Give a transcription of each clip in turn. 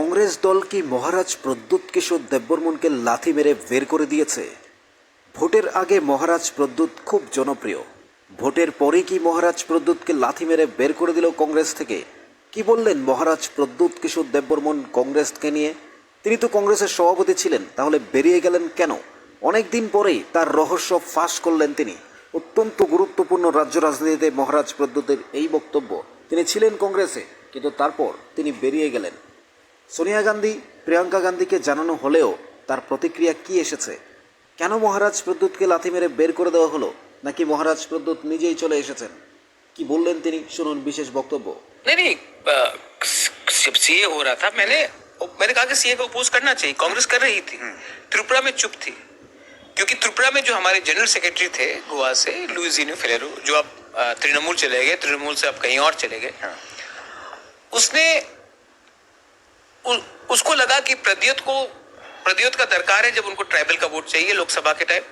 কংগ্রেস দল কি মহারাজ প্রদ্যুৎ কিশোর দেববর্মনকে লাথি মেরে বের করে দিয়েছে? ভোটের আগে মহারাজ প্রদ্যুৎ খুব জনপ্রিয়। ভোটের পরে কি মহারাজ প্রদ্যুৎকে লাথি মেরে বের করে দিল কংগ্রেস থেকে? কি বললেন মহারাজ প্রদ্যুৎ কিশোর দেববর্মন কংগ্রেসকে নিয়ে? তিনি তো কংগ্রেসের সভাপতি ছিলেন, তাহলে বেরিয়ে গেলেন কেন? অনেক দিন পরেই তার রহস্য ফাঁস করলেন তিনি। অত্যন্ত গুরুত্বপূর্ণ রাজ্য রাজনীতিতে মহারাজ প্রদ্যুতের এই বক্তব্য। তিনি ছিলেন কংগ্রেসে, কিন্তু তারপর তিনি বেরিয়ে গেলেন। সোনিয়া গান্ধী প্রিয়াঙ্কা গান্ধীকে জানানো হলেও তার প্রতিক্রিয়া কি এসেছে কেন মহারাজ প্রদ্যুৎকে লাথি মেরে বের করে দেওয়া হলো নাকি মহারাজ প্রদ্যুৎ নিজেই চলে এসেছেন কি বললেন তিনি শুনুন বিশেষ বক্তব্য नहीं नहीं जब सीए हो रहा था मैंने मैंने कहा कि सीए को अपोज करना चाहिए कांग्रेस कर रही थी त्रिपुरा में चुप थी क्योंकि त्रिपुरा में जो हमारे जनरल सेक्रेटरी थे गोवा से लुइजिनो फेलेरो जो अब अ, तृणमूल चले गए तृणमूल से अब कहीं और चले गए उसने उ, उसको लगा कि प्रद्योत को प्रद्योत का दरकार है जब उनको ट्राइबल का वोट चाहिए लोकसभा के टाइम।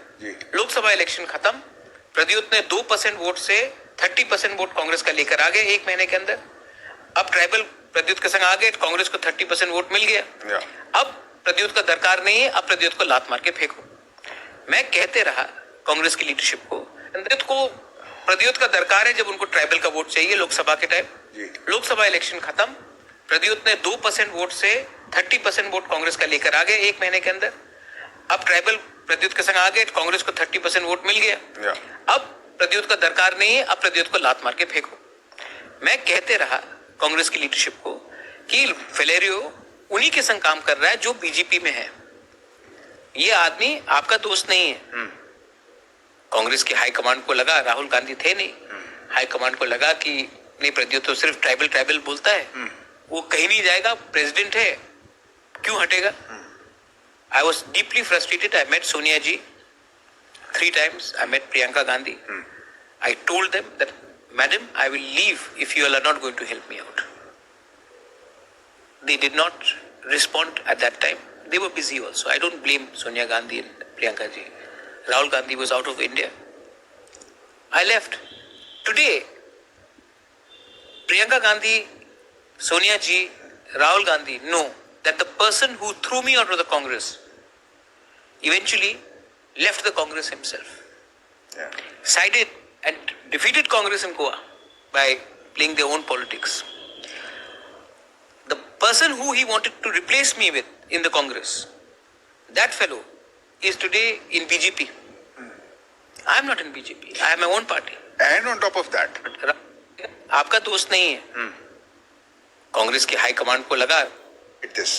लोकसभा इलेक्शन खत्म। प्रद्योत ने दो परसेंट वोट से थर्टी परसेंट वोट कांग्रेस का लेकर आ गए एक महीने के अंदर। अब ट्राइबल प्रद्योत के संग आ गए कांग्रेस को थर्टी परसेंट वोट मिल गया। अब प्रद्युत का दरकार नहीं है अब प्रद्युत को लात मार के फेंको। मैं कहते रहा कांग्रेस की लीडरशिप को प्रद्युत को प्रद्योत का दरकार है जब उनको ट्राइबल का वोट चाहिए लोकसभा के टाइम। लोकसभा इलेक्शन खत्म। प्रद्योत ने दो परसेंट वोट से थर्टी परसेंट वोट कांग्रेस का लेकर आ गए एक महीने के अंदर। अब ट्राइबल प्रद्योत के संग आ गए कांग्रेस को थर्टी परसेंट वोट मिल गया। अब प्रद्योत का दरकार नहीं है अब प्रद्योत को लात मार के फेंको। मैं कहते रहा कांग्रेस की लीडरशिप को कि फिलेरियो उन्हीं के संग काम कर रहा है जो बीजेपी में है। ये आदमी आपका दोस्त नहीं है। कांग्रेस की हाईकमांड को लगा राहुल गांधी थे नहीं। हाईकमांड को लगा कि नहीं प्रद्युत तो सिर्फ़ ट्राइबल ट्राइबल बोलता है। वो कहीं नहीं जाएगा प्रेसिडेंट है क्यों हटेगा I was deeply frustrated I met Sonia ji three times. I met Priyanka Gandhi. I told them that, Madam, I will leave if you all are not going to help me out. They did not respond at that time. They were busy also. I don't blame Sonia Gandhi and Priyanka ji. Rahul Gandhi was out of India. I left. Today, Priyanka Gandhi, Sonia ji, Rahul Gandhi know that the person who threw me out of the Congress eventually left the Congress himself. Yeah. Sided and defeated Congress in Goa by playing their own politics. The person who he wanted to replace me with in the Congress, that fellow is today in BJP. I am not in BJP. I have my own party. And on top of that, आपका दोस्त नहीं है कांग्रेस की high command को लगा। This.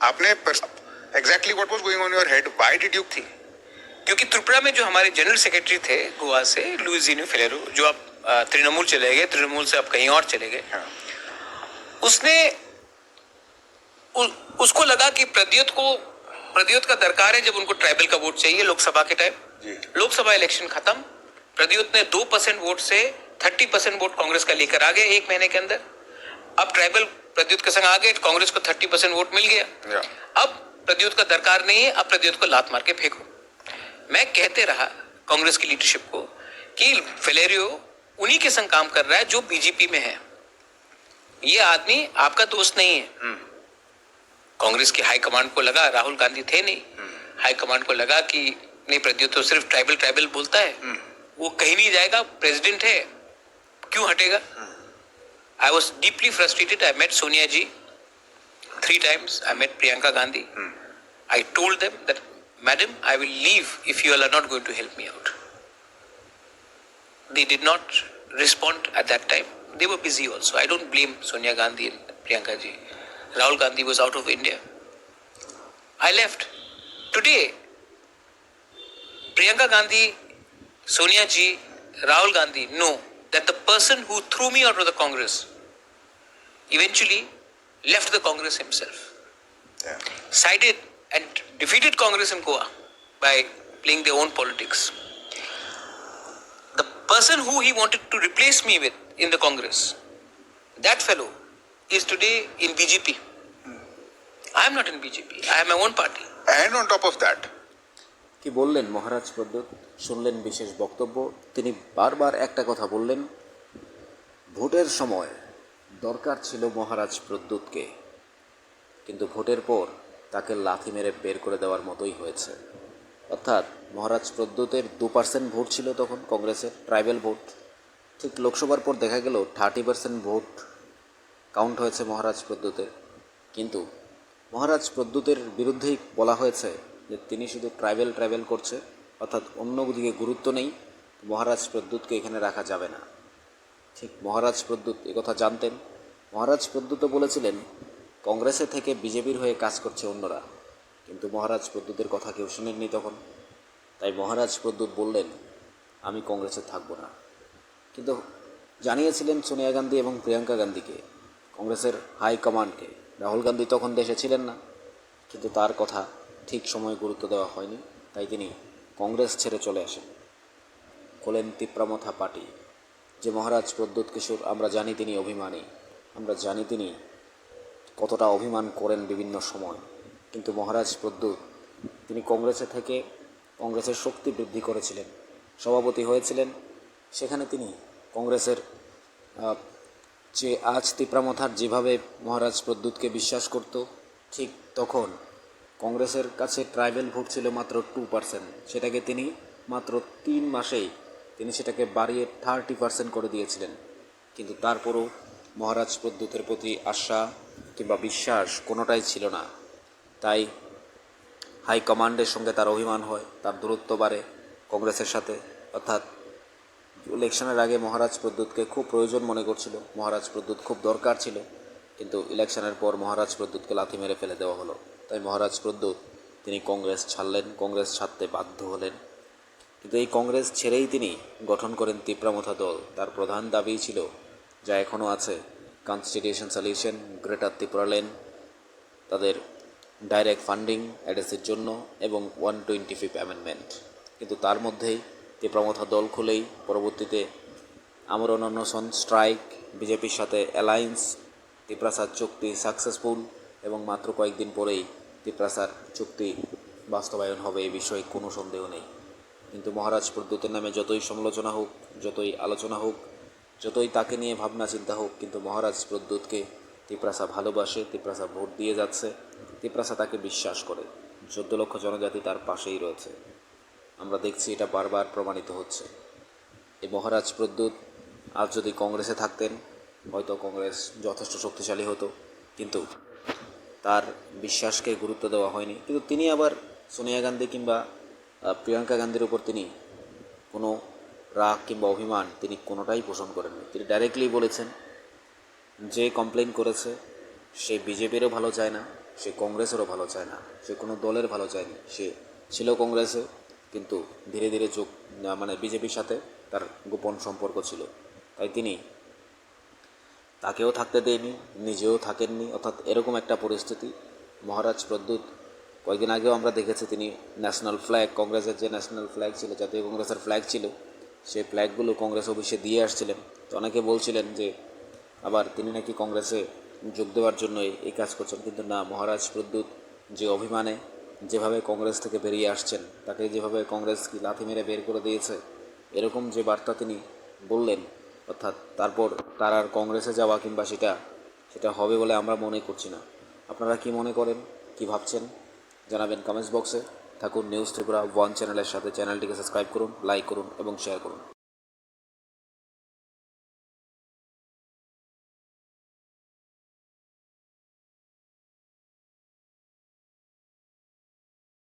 आपने exactly what was going on in your head? Why did you थी क्योंकि त्रिपुरा में जो हमारे जनरल सेक्रेटरी थे गोवा से लुइजिनो फेलेरो जो अ, तृणमूल चले गए तृणमूल से अब कहीं और चले गए। हाँ। उसने उ, उसको लगा कि प्रद्योत को प्रद्योत का दरकार है जब उनको ट्राइबल का वोट चाहिए लोकसभा के टाइम लोकसभा इलेक्शन खत्म। प्रद्योत ने दो परसेंट वोट से थर्टी परसेंट वोट कांग्रेस का लेकर आ गए एक महीने के अंदर। अब ट्राइबल प्रद्योत के संग आ गए कांग्रेस को थर्टी परसेंट वोट मिल गया। अब प्रद्योत का दरकार नहीं है अब प्रद्योत को लात मार के फेंको। मैं कहते रहा कांग्रेस की लीडरशिप को कि फिलेरियो उन्हीं के संग काम कर रहा है जो बीजेपी में है। ये आदमी आपका दोस्त नहीं है। कांग्रेस की हाईकमांड को लगा राहुल गांधी थे नहीं। हाईकमांड को लगा कि नहीं प्रद्युत तो सिर्फ़ ट्राइबल ट्राइबल बोलता है। वो कहीं नहीं जाएगा प्रेसिडेंट है क्यों हटेगा? I was deeply frustrated. I met Sonia ji three times. I met Priyanka Gandhi. Hmm. I told them that, Madam, I will leave if you all are not going to help me out. They did not respond at that time. They were busy also. I don't blame Sonia Gandhi and Priyanka ji. Rahul Gandhi was out of India. I left. Today, Priyanka Gandhi, Sonia ji, Rahul Gandhi know that the person who threw me out of the Congress eventually left the Congress himself. Yeah. Sided and defeated Congress in Goa by playing their own politics. The person who he wanted to replace me with in the Congress, that fellow is today in BJP. I am not in BJP. I have my own party. And on top of that, কি বললেন মহারাজ প্রদ্যোৎ শুনলেন বিশেষ বক্তব্য তিনি বারবার একটা কথা বললেন ভোটের সময় দরকার ছিল মহারাজ প্রদ্যুৎকে। কিন্তু ভোটের পর তাকে লাথি মেরে বের করে দেওয়ার মতোই হয়েছে। অর্থাৎ মহারাজ প্রদ্যুতের দু পার্সেন্ট ভোট ছিল তখন কংগ্রেসের ট্রাইবেল ভোট। ঠিক লোকসভার পর দেখা গেল থার্টি পার্সেন্ট ভোট কাউন্ট হয়েছে মহারাজ প্রদ্যুতের। কিন্তু মহারাজ প্রদ্যুতের বিরুদ্ধেই বলা হয়েছে যে তিনি শুধু ট্রাইবেল ট্রাইবেল করছে, অর্থাৎ অন্য দিকে গুরুত্ব নেই, মহারাজ প্রদ্যুৎকে এখানে রাখা যাবে না। ঠিক মহারাজ প্রদ্যুৎ কথা জানতেন। মহারাজ প্রদ্যুৎও বলেছিলেন, কংগ্রেসে থেকে বিজেপির হয়ে কাজ করছে অন্যরা। কিন্তু মহারাজ প্রদ্যুতের কথা কেউ শুনেননি তখন। তাই মহারাজ প্রদ্যুৎ বললেন, আমি কংগ্রেসে থাকব না। কিন্তু জানিয়েছিলেন সোনিয়া গান্ধী এবং প্রিয়াঙ্কা গান্ধীকে, কংগ্রেসের হাই কমান্ডকে। রাহুল গান্ধী তখন দেশে ছিলেন না, কিন্তু তার কথা ঠিক সময়ে গুরুত্ব দেওয়া হয়নি। তাই তিনি কংগ্রেস ছেড়ে চলে আসেন। খোলেন তিপ্রামথা পার্টি। যে মহারাজ প্রদ্যুৎ কিশোর আমরা জানি তিনি অভিমানী। আমরা জানি তিনি কতটা অভিমান করেন বিভিন্ন সময়। কিন্তু মহারাজ প্রদ্যুৎ তিনি কংগ্রেসে থেকে কংগ্রেসের শক্তি বৃদ্ধি করেছিলেন, সভাপতি হয়েছিলেন। সেখানে তিনি কংগ্রেসের যে আজ তিপ্রামথার যেভাবে মহারাজ প্রদ্যুৎকে বিশ্বাস করত, ঠিক তখন কংগ্রেসের কাছে ট্রাইবেল ভোট ছিল মাত্র টু পার্সেন্ট। সেটাকে তিনি মাত্র তিন মাসেই তিনি সেটাকে বাড়িয়ে থার্টি পার্সেন্ট করে দিয়েছিলেন। কিন্তু তারপরও মহারাজ প্রদ্যুতের প্রতি আশা কিংবা বিশ্বাস কোনোটাই ছিল না। তাই হাই কমান্ডের সঙ্গে তার অভিমান হয়, তার দূরত্ব বাড়ে কংগ্রেসের সাথে। অর্থাৎ ইলেকশনের আগে মহারাজ প্রদ্যুৎকে খুব প্রয়োজন মনে করছিল। মহারাজ প্রদ্যুৎ খুব দরকার ছিল, কিন্তু ইলেকশনের পর মহারাজ প্রদ্যুৎকে লাথি মেরে ফেলে দেওয়া হলো। তাই মহারাজ প্রদ্যুৎ তিনি কংগ্রেস ছাড়লেন, কংগ্রেস ছাড়তে বাধ্য হলেন। কিন্তু এই কংগ্রেস ছেড়েই তিনি গঠন করেন তিপ্রামথা দল। তার প্রধান দাবি ছিল যা এখনও আছে। কনস্টিটিউশন সলিউশন গ্রেটার ত্রিপুরা লেন তাদের ডাইরেক্ট ফান্ডিং অ্যাড্রেসের জন্য এবং ওয়ান টোয়েন্টি ফিফ অ্যামেন্ডমেন্ট কিন্তু তার মধ্যেই তীব্রমথা দল খুলেই পরবর্তীতে আমরণ অনশন স্ট্রাইক বিজেপির সাথে অ্যালায়েন্স ত্রিপ্রাসার চুক্তি সাকসেসফুল এবং মাত্র কয়েকদিন পরেই ত্রিপ্রাসার চুক্তি বাস্তবায়ন হবে এ বিষয়ে কোনো সন্দেহ নেই। কিন্তু মহারাজ প্রদ্যুতের নামে যতই সমালোচনা হোক, যতই আলোচনা হোক যতই তাকে নিয়ে ভাবনা চিন্তা হোক, কিন্তু মহারাজ প্রদ্যুৎকে তিপ্রাসা ভালোবাসে, তিপ্রাসা ভোট দিয়ে যাচ্ছে, তিপ্রাসা তাকে বিশ্বাস করে। চোদ্দ লক্ষ জনজাতি তার পাশেই রয়েছে। আমরা দেখছি এটা বারবার প্রমাণিত হচ্ছে। এই মহারাজ প্রদ্যুৎ আজ যদি কংগ্রেসে থাকতেন, হয়তো কংগ্রেস যথেষ্ট শক্তিশালী হতো, কিন্তু তার বিশ্বাসকে গুরুত্ব দেওয়া হয়নি। কিন্তু তিনি আবার সোনিয়া গান্ধী কিংবা প্রিয়াঙ্কা গান্ধীর উপর তিনি কোনো রাগ কিংবা অভিমান তিনি কোনোটাই পোষণ করেননি। তিনি ডাইরেক্টলি বলেছেন, যে কমপ্লেন করেছে, সে বিজেপিরও ভালো চায় না, সে কংগ্রেসেরও ভালো চায় না, সে কোনো দলের ভালো চায়নি। সে ছিল কংগ্রেসে, কিন্তু ধীরে ধীরে যোগ মানে বিজেপির সাথে তার গোপন সম্পর্ক ছিল। তাই তিনি তাকেও থাকতে দেয়নি, নিজেও থাকেননি। অর্থাৎ এরকম একটা পরিস্থিতি, মহারাজ প্রদ্যুৎ কয়েকদিন আগেও আমরা দেখেছি তিনি ন্যাশনাল ফ্ল্যাগ কংগ্রেসের যে ন্যাশনাল ফ্ল্যাগ ছিল, জাতীয় কংগ্রেসের ফ্ল্যাগ ছিল সেই ফ্ল্যাগগুলো কংগ্রেস অফিসে দিয়ে আসছিলেন। তো অনেকে বলছিলেন যে, আবার তিনি নাকি কংগ্রেসে যোগ দেওয়ার জন্য এই- কাজ করছেন। কিন্তু না, মহারাজ প্রদ্যুৎ যে অভিমানে যেভাবে কংগ্রেস থেকে বেরিয়ে আসছেন, তাকে যেভাবে কংগ্রেস কি লাথি মেরে বের করে দিয়েছে, এরকম যে বার্তা তিনি বললেন, অর্থাৎ তারপর তার আর কংগ্রেসে যাওয়া কিংবা সেটা সেটা হবে বলে আমরা মনে করছি না। আপনারা কি মনে করেন? কি ভাবছেন? জানাবেন কমেন্টস বক্সে। থাকুন নিউজ ত্রিপুরা ওয়ান চ্যানেলের সাথে চ্যানেলটিকে সাবস্ক্রাইব করুন লাইক করুন এবং শেয়ার করুন।